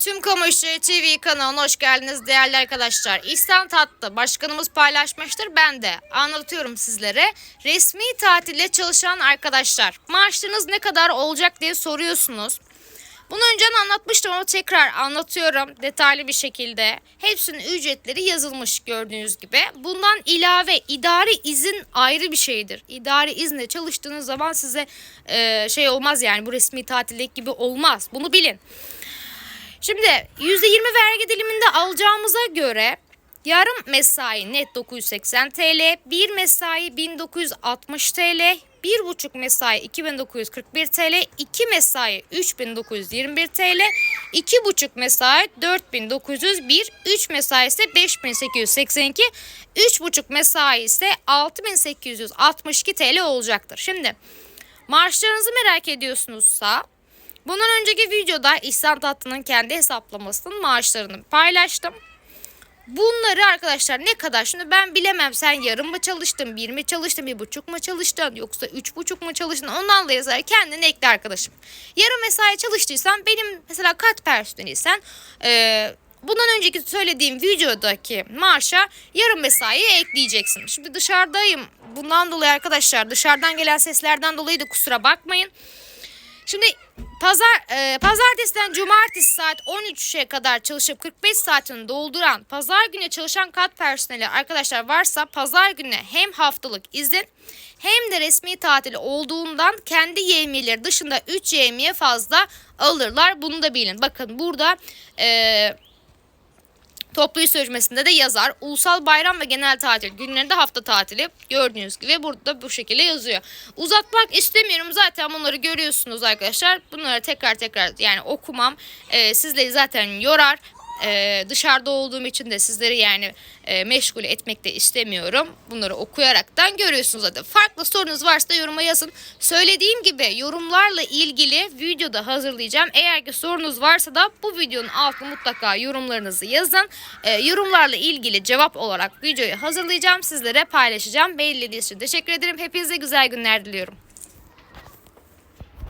Tüm Kamu İşleri TV kanalına hoş geldiniz değerli arkadaşlar. İhsan Tatlı başkanımız paylaşmıştır. Ben de anlatıyorum sizlere. Resmi tatilde çalışan arkadaşlar maaşlarınız ne kadar olacak diye soruyorsunuz. Bunu önceden anlatmıştım ama tekrar anlatıyorum detaylı bir şekilde. Hepsinin ücretleri yazılmış gördüğünüz gibi. Bundan ilave idari izin ayrı bir şeydir. İdari izinle çalıştığınız zaman size e, şey olmaz yani bu resmi tatildeki gibi olmaz. Bunu bilin. Şimdi %20 vergi diliminde alacağımıza göre yarım mesai net 980 TL, bir mesai 1960 TL, bir buçuk mesai 2941 TL, iki mesai 3921 TL, iki buçuk mesai 4901, üç mesai ise 5882, üç buçuk mesai ise 6862 TL olacaktır. Şimdi maaşlarınızı merak ediyorsunuzsa Bundan önceki videoda İhsan Tatlı'nın kendi hesaplamasının maaşlarını paylaştım. Bunları arkadaşlar ne kadar şimdi ben bilemem sen yarım mı çalıştın, bir mi çalıştın, bir buçuk mu çalıştın yoksa üç buçuk mu çalıştın ondan da yazar kendini ekle arkadaşım. Yarım mesai çalıştıysan benim mesela kat personeliysen eee bundan önceki söylediğim videodaki maaşa yarım mesaiyi ekleyeceksin. Şimdi dışarıdayım bundan dolayı arkadaşlar dışarıdan gelen seslerden dolayı da kusura bakmayın. Şimdi pazar e, pazartesiden cumartesi saat 13'e kadar çalışıp 45 saatini dolduran pazar günü çalışan kat personeli arkadaşlar varsa pazar günü hem haftalık izin hem de resmi tatil olduğundan kendi yevmiyeleri dışında 3 yevmiye fazla alırlar. Bunu da bilin. Bakın burada eee Toplu iş sözleşmesinde de yazar. Ulusal bayram ve genel tatil günlerinde hafta tatili gördüğünüz gibi burada bu şekilde yazıyor. Uzatmak istemiyorum zaten bunları görüyorsunuz arkadaşlar. Bunları tekrar tekrar yani okumam e, sizleri zaten yorar. E, dışarıda olduğum için de sizleri yani e, meşgul etmek de istemiyorum. Bunları okuyaraktan görüyorsunuz zaten. Farklı sorunuz varsa da yoruma yazın. Söylediğim gibi yorumlarla ilgili videoda hazırlayacağım. Eğer ki sorunuz varsa da bu videonun altına mutlaka yorumlarınızı yazın. E, yorumlarla ilgili cevap olarak videoyu hazırlayacağım. Sizlere paylaşacağım. Belirlediğiniz için teşekkür ederim. Hepinize güzel günler diliyorum.